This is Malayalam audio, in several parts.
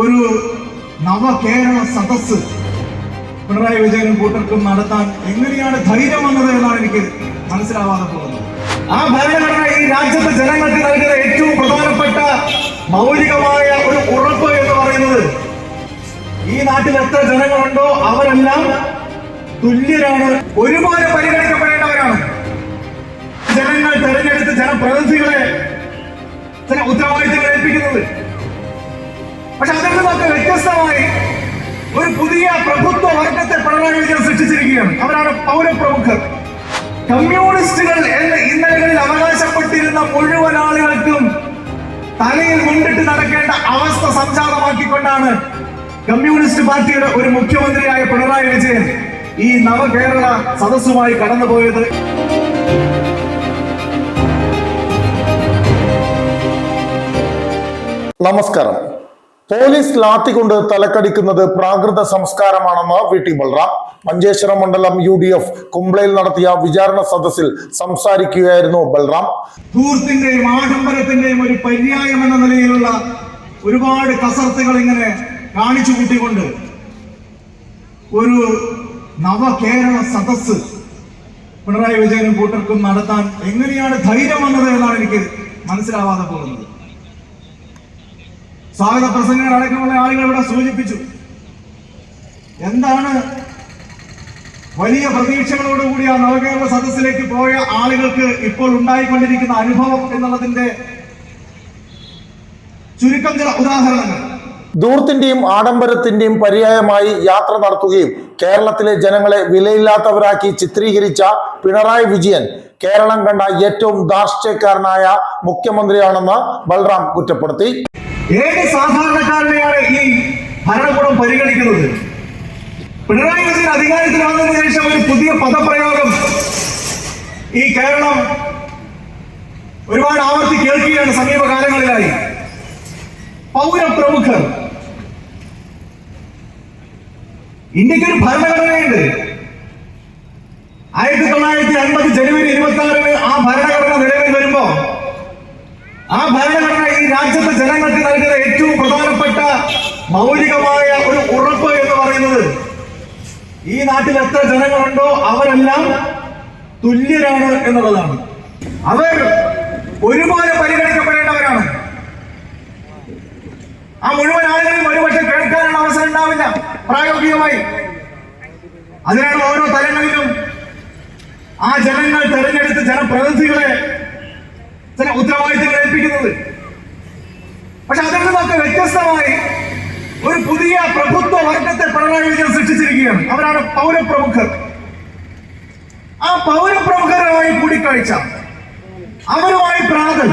ഒരു നവകേരള സദസ് പിണറായി വിജയനും കൂട്ടർക്കും നടത്താൻ എങ്ങനെയാണ് ധൈര്യം വന്നത് എന്നാണ് എനിക്ക് മനസ്സിലാവാതെ പോകുന്നത്. ആ ഭരണഘടന ഈ രാജ്യത്തെ ജനങ്ങൾക്ക് നൽകുന്ന ഏറ്റവും പ്രധാനപ്പെട്ട മൗലികമായ ഒരു ഉറപ്പ് എന്ന് പറയുന്നത് ഈ നാട്ടിൽ എത്ര ജനങ്ങളുണ്ടോ അവരെല്ലാം തുല്യരാണ് ഒരുപോലെ പരിഗണിക്കപ്പെടേണ്ടവരാണ്. ജനങ്ങൾ തെരഞ്ഞെടുത്ത് ജനപ്രതിനിധികളെ ചില ഉത്തരവാദിത്തങ്ങൾ ഏൽപ്പിക്കുന്നത്. പക്ഷെ അതിൽ നിന്നൊക്കെ വ്യത്യസ്തമായി ഒരു പുതിയ പ്രഭുത്വ വർഗത്തെ പിണറായി വിജയൻ സൃഷ്ടിച്ചിരിക്കുകയാണ്. അവരാണ് പൗരപ്രമുഖർ. കമ്മ്യൂണിസ്റ്റുകൾ എന്ന് ഇന്നലകളിൽ അവകാശപ്പെട്ടിരുന്ന മുഴുവൻ ആളുകൾക്കും തലയിൽ മുണ്ടിട്ട് നടക്കേണ്ട അവസ്ഥ സംജാതമാക്കിക്കൊണ്ടാണ് കമ്മ്യൂണിസ്റ്റ് പാർട്ടിയുടെ ഒരു മുഖ്യമന്ത്രിയായ പിണറായി വിജയൻ ഈ നവകേരള സദസ്സുമായി കടന്നുപോയത്. നമസ്കാരം. പോലീസ് ലാത്തി കൊണ്ട് തലക്കടിക്കുന്നത് പ്രാകൃത സംസ്കാരമാണെന്ന് വി ടി ബൽറാം. മഞ്ചേശ്വരം മണ്ഡലം യു ഡി എഫ് കുംബ്ലയിൽ നടത്തിയ വിചാരണ സദസ്സിൽ സംസാരിക്കുകയായിരുന്നു ബൽറാം. ധൂർത്തിന്റെയും ആഡംബരത്തിന്റെയും ഒരു പര്യായം എന്ന നിലയിലുള്ള ഒരുപാട് കസർത്തുകൾ ഇങ്ങനെ കാണിച്ചു കൂട്ടിക്കൊണ്ട് ഒരു നവകേരള സദസ് പിണറായി വിജയനും കൂട്ടർക്കും നടത്താൻ എങ്ങനെയാണ് ധൈര്യം വന്നത് എന്നാണ് എനിക്ക് മനസ്സിലാവാതെ പോകുന്നത്. സ്വാഗത പ്രസംഗങ്ങൾ അടക്കമുള്ള ആളുകൾ ഇവിടെ സൂചിപ്പിച്ചു. എന്താണ് വലിയ പ്രതീക്ഷകളോടുകൂടി ആ നവകേരള സദസ്സിലേക്ക് പോയ ആളുകൾക്ക് ഇപ്പോൾ ഉണ്ടായിക്കൊണ്ടിരിക്കുന്ന അനുഭവം എന്നുള്ളതിന്റെ ചുരുക്കം ചില ഉദാഹരണങ്ങൾ. ദൂർത്തിന്റെയും ആഡംബരത്തിന്റെയും പര്യായമായി യാത്ര നടത്തുകയും കേരളത്തിലെ ജനങ്ങളെ വിലയില്ലാത്തവരാക്കി ചിത്രീകരിച്ച പിണറായി വിജയൻ കേരളം കണ്ട ഏറ്റവും ധാർഷ്ട്യക്കാരനായ മുഖ്യമന്ത്രിയാണെന്ന് ബൽറാം കുറ്റപ്പെടുത്തി. ഏത് സാധാരണക്കാരനെയാണ് ഈ ഭരണകൂടം പരിഗണിക്കുന്നത്. പിണറായി വിജയൻ അധികാരത്തിൽ വന്നതിന് ശേഷം ഒരു പുതിയ പദപ്രയോഗം ഈ കേരളം ഒരുപാട് ആവർത്തി കേൾക്കുകയാണ് സമീപകാലങ്ങളിലായി. പൗരപ്രമുഖർ. ഇന്ത്യയ്ക്ക് ഒരു ഭരണഘടനയുണ്ട്. ആയിരത്തി തൊള്ളായിരത്തി അൻപത് ജനുവരി ഇരുപത്തി ആറിന് ആ ഭരണഘടന നിലവിൽ വരുമ്പോ ആ ഭരണഘടന ഈ രാജ്യത്തെ ജനങ്ങൾക്ക് നൽകുന്ന ഏറ്റവും പ്രധാനപ്പെട്ട മൗലികമായ ഒരു ഉറപ്പ് എന്ന് പറയുന്നത് ഈ നാട്ടിൽ എത്ര ജനങ്ങളുണ്ടോ അവരെല്ലാം തുല്യരാണ് എന്നുള്ളതാണ്. അവർ ഒരുപോലെ പരിഗണിക്കപ്പെടേണ്ടവരാണ്. ആ മുഴുവൻ ആളുകളും ഒരുപക്ഷെ കേൾക്കാനുള്ള അവസരം ഉണ്ടാവില്ല പ്രായോഗികമായി. അതിനാണ് ഓരോ തലങ്ങളിലും ആ ജനങ്ങൾ തെരഞ്ഞെടുത്ത് ജനപ്രതിനിധികളെ ഉത്തരവാദിത്തങ്ങൾ ഏൽപ്പിക്കുന്നത്. പക്ഷെ അതിൽ നിന്നൊക്കെ വ്യത്യസ്തമായി ഒരു പുതിയ പ്രഭുത്വ വർഗത്തെ പിണറായി വിജയൻ സൃഷ്ടിച്ചിരിക്കുകയാണ്. അവരാണ് പൗരപ്രമുഖർ. ആ പൗരപ്രമുഖരുമായി കൂടിക്കാഴ്ച. അവരുമായി പ്രാതൽ.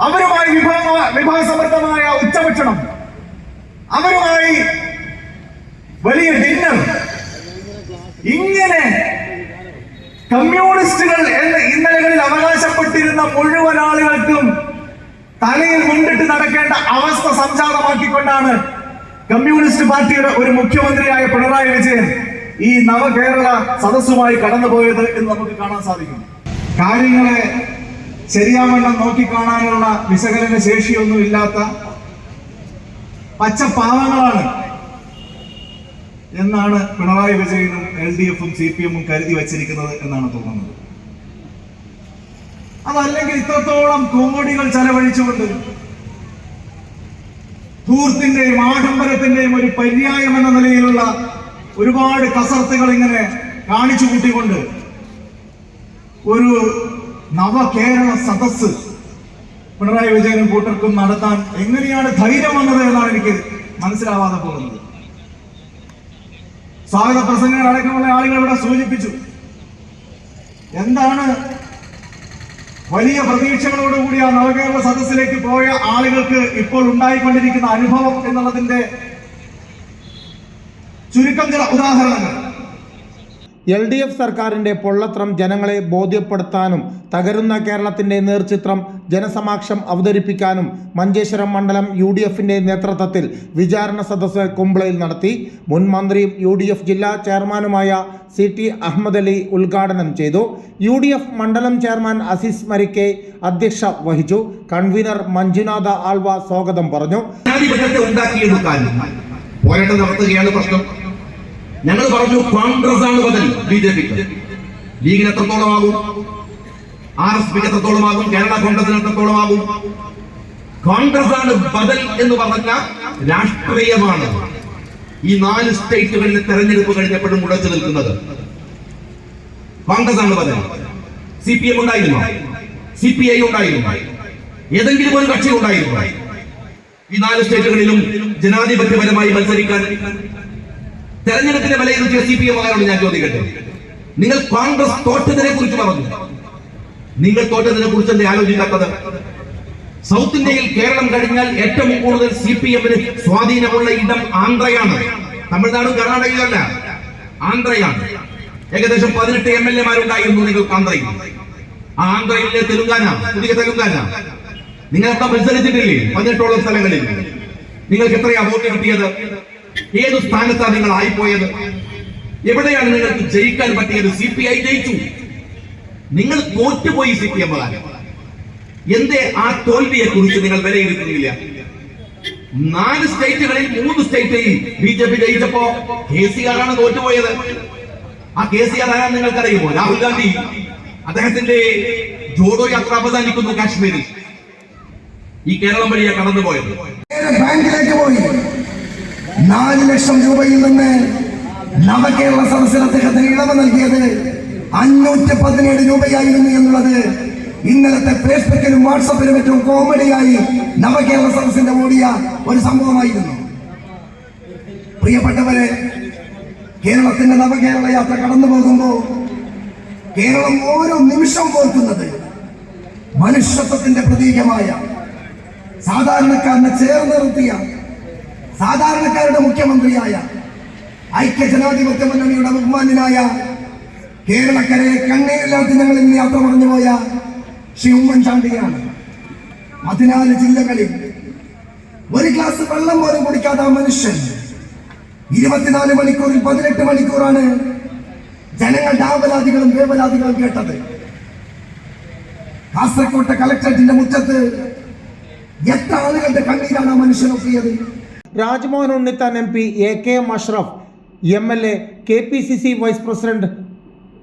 അവരുമായി വിഭവ വിഭവസമൃദ്ധമായ ഉച്ചഭക്ഷണം. അവരുമായി വലിയ ഡിന്നർ ഇങ്ങനെ കമ്മ്യൂണിസ്റ്റുകൾ മുഴുവൻ ആളുകൾക്കും തലയിൽ മുണ്ടിട്ട് നടക്കേണ്ട അവസ്ഥ സംജാതമാക്കിക്കൊണ്ടാണ് കമ്മ്യൂണിസ്റ്റ് പാർട്ടിയുടെ ഒരു മുഖ്യമന്ത്രിയായ പിണറായി വിജയൻ ഈ നവകേരള സദസ്സുമായി കടന്നുപോയത് എന്ന് നമുക്ക് കാണാൻ സാധിക്കും. കാര്യങ്ങളെ ശരിയാവണ്ണം നോക്കിക്കാണാനുള്ള വിശകലന ശേഷിയൊന്നും ഇല്ലാത്ത പച്ചപ്പാവങ്ങളാണ് എന്നാണ് പിണറായി വിജയനും എൽ ഡി എഫും സി പി എമ്മും കരുതി വച്ചിരിക്കുന്നത് എന്നാണ് തോന്നുന്നത്. അതല്ലെങ്കിൽ ഇത്രത്തോളം കോടികൾ ചെലവഴിച്ചുകൊണ്ട് ധൂർത്തിന്റെയും ആഡംബരത്തിന്റെയും ഒരു പര്യായം എന്ന നിലയിലുള്ള ഒരുപാട് കസർത്തുകൾ ഇങ്ങനെ കാണിച്ചു കൂട്ടിക്കൊണ്ട് ഒരു നവകേരള സദസ് പിണറായി വിജയനും കൂട്ടർക്കും നടത്താൻ എങ്ങനെയാണ് ധൈര്യം വന്നത് എന്നാണ് എനിക്ക് മനസ്സിലാവാതെ പോകുന്നത്. സ്വാഗത പ്രസംഗങ്ങൾ അടക്കമുള്ള ആളുകൾ ഇവിടെ സൂചിപ്പിച്ചു. എന്താണ് വലിയ പ്രതീക്ഷകളോടുകൂടി ആ നവകേരള സദസ്സിലേക്ക് പോയ ആളുകൾക്ക് ഇപ്പോൾ ഉണ്ടായിക്കൊണ്ടിരിക്കുന്ന അനുഭവം എന്നുള്ളതിന്റെ ചുരുക്കം ചില ഉദാഹരണങ്ങൾ. എൽ ഡി എഫ് സർക്കാരിന്റെ പൊള്ളത്രം ജനങ്ങളെ ബോധ്യപ്പെടുത്താനും തകരുന്ന കേരളത്തിന്റെ നേർചിത്രം ജനസമാക്ഷം അവതരിപ്പിക്കാനും മഞ്ചേശ്വരം മണ്ഡലം യു ഡി എഫിന്റെ നേതൃത്വത്തിൽ വിചാരണ സദസ്സ് കുംബ്ലയിൽ നടത്തി മുൻ മന്ത്രിയും യു ഡി എഫ് ജില്ലാ ചെയർമാനുമായ സി ടി അഹമ്മദ് അലി ഉദ്ഘാടനം ചെയ്തു. യു ഡി എഫ് മണ്ഡലം ചെയർമാൻ അസീസ് മരിക്കെ അധ്യക്ഷ വഹിച്ചു. കൺവീനർ മഞ്ജുനാഥ ആൾവ സ്വാഗതം പറഞ്ഞു. പോരാട്ടം നടത്തുകയാണ് പ്രശ്നം. ഞങ്ങൾ പറഞ്ഞു കോൺഗ്രസ് ആണ് ബദൽ ബി ജെ പിക്ക് ലീഗിന് എത്രത്തോളം ആകും ആർ എസ് പിക്ക് എത്രത്തോളം ആകും കേരള കോൺഗ്രസിന് എത്രത്തോളം ആകും കോൺഗ്രസ് ആണ് ബദൽ എന്ന് പറഞ്ഞ രാഷ്ട്രീയമാണ് ഈ നാല് സ്റ്റേറ്റുകളിലെ തെരഞ്ഞെടുപ്പ് കഴിഞ്ഞപ്പോഴും മുടച്ചു നിൽക്കുന്നത്. കോൺഗ്രസ് ആണ് ബദൽ. സി പി എം ഉണ്ടായിരുന്നു. സി പി ഐ ഉണ്ടായിരുന്നു. ഏതെങ്കിലും ഒരു കക്ഷി ഉണ്ടായിരുന്നു. ഈ നാല് സ്റ്റേറ്റുകളിലും ജനാധിപത്യപരമായി മത്സരിക്കാൻ തെരഞ്ഞെടുപ്പിനെ വിലയിരുത്തിയ സി പി എമ്മുകാരോട് ഞാൻ ചോദിക്കട്ടെ? നിങ്ങൾ കോൺഗ്രസ് തോറ്റതിനെ കുറിച്ച് പറഞ്ഞു. നിങ്ങൾ തോറ്റതിനെ കുറിച്ച് എന്തേ ആലോചിക്കാത്തത്? സൗത്ത് ഇന്ത്യയിൽ കേരളം കഴിഞ്ഞാൽ ഏറ്റവും കൂടുതൽ സി പി എമ്മിന് സ്വാധീനമുള്ള ഇടം ആന്ധ്രയാണ്. തമിഴ്നാടും കർണാടകയിലല്ല ആന്ധ്രയാണ്. ഏകദേശം പതിനെട്ട് എം എൽ എമാരുണ്ടായിരുന്നു നിങ്ങൾക്ക് ആന്ധ്രയിൽ. ആ ആന്ധ്രയിലെ തെലുങ്കാന പുതിയ തെലുങ്കാന. നിങ്ങൾ അവിടെ മത്സരിച്ചിട്ടില്ലേ? പതിനെട്ടോളം സ്ഥലങ്ങളിൽ. നിങ്ങൾക്ക് എത്രയാ വോട്ട് കിട്ടിയത്? ഏത് സ്ഥാനത്താണ് നിങ്ങൾ ആയിപ്പോയത്? എവിടെയാണ് നിങ്ങൾക്ക് ജയിക്കാൻ പറ്റിയത്? സി പി ഐ ജയിച്ചു. നിങ്ങൾ തോറ്റുപോയി സി പി എം എന്റെ ആ തോൽവിയെ കുറിച്ച് നിങ്ങൾ വിലയിരുത്തുന്നില്ല? നാല് സ്റ്റേറ്റുകളിൽ മൂന്ന് സ്റ്റേറ്റിൽ ബി ജെ പി ജയിച്ചപ്പോ കെ സി ആർ ആണ് തോറ്റുപോയത്. ആ കെ സി ആർ ആരാണ് നിങ്ങൾക്കറിയുമോ? രാഹുൽ ഗാന്ധി. അദ്ദേഹത്തിന്റെ ജോഡോ യാത്ര അവസാനിക്കുന്നു കാശ്മീരിൽ. ഈ കേരളം വഴിയാണ് കടന്നുപോയത്. ബാങ്കിലേക്ക് പോയി. നാല് ലക്ഷം രൂപയിൽ നിന്ന് നവകേരള സദസ്സിൽ അദ്ദേഹത്തിന് ഇളവ് നൽകിയത് അഞ്ഞൂറ്റി പതിനേഴ് രൂപയായിരുന്നു എന്നുള്ളത് ഇന്നലത്തെ ഫേസ്ബുക്കിലും വാട്സപ്പിലും ഏറ്റവും കോമഡിയായി നവകേരള സദസ്സിന്റെ ഓടിയ ഒരു സംഭവമായിരുന്നു. പ്രിയപ്പെട്ടവരെ കേരളത്തിന്റെ നവകേരള യാത്ര കടന്നു പോകുമ്പോൾ കേരളം ഓരോ നിമിഷം ഓർക്കുന്നത് മനുഷ്യത്വത്തിന്റെ പ്രതീകമായ സാധാരണക്കാരനെ ചേർന്ന് നിർത്തിയ സാധാരണക്കാരുടെ മുഖ്യമന്ത്രിയായ ഐക്യ ജനാധിപത്യ മുന്നണിയുടെ ബഹുമാന്യനായ കേരളക്കരയെ കണ്ണീരില്ലാത്ത ഞങ്ങൾ ഇന്ന് യാത്ര പറഞ്ഞുപോയ ശ്രീ ഉമ്മൻചാണ്ടിയാണ്. പതിനാല് ജില്ലകളിൽ ഒരു ഗ്ലാസ് വെള്ളം പോലും കുടിക്കാത്ത മനുഷ്യൻ ഇരുപത്തിനാല് മണിക്കൂറിൽ പതിനെട്ട് മണിക്കൂറാണ് ജനങ്ങളുടെ ആവലാതികളും വേവലാതികളും കേട്ടത്. കാസർകോട്ടെ കളക്ടറേറ്റിന്റെ മുറ്റത്ത് എത്ര ആളുകളുടെ കണ്ണീരാണ് ആ മനുഷ്യൻ ഒപ്പിയത്? Rajmohan Unnithan M P A K M Ashraf M L A K P C C vice president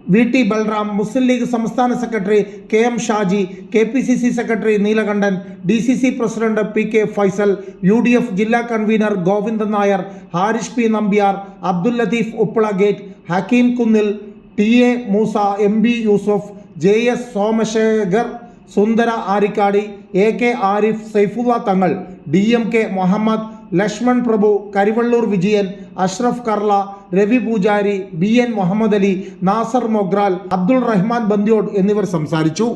V T Balram Muslim League സംസ്ഥാന secretary K M Shaji K P C C secretary Neelakandan D C C president P K Faisal U D F ജില്ലാ convener Govindan Nair Harish P Nambiar Abdul Latheef Uppala Gate Hakeem Kunnil T A Moosa M B Yusuf J S Somashekhar Sundara Arikkady A K Arif Saifulla Thangal D M K Muhammad Lakshman Prabhu Karivellur Vijayan Ashraf Karla Ravi Pujari B N Muhammad Ali Nasar Mogral Abdul Rahman Bandiyod എന്നിവർ സംസാരിച്ചു.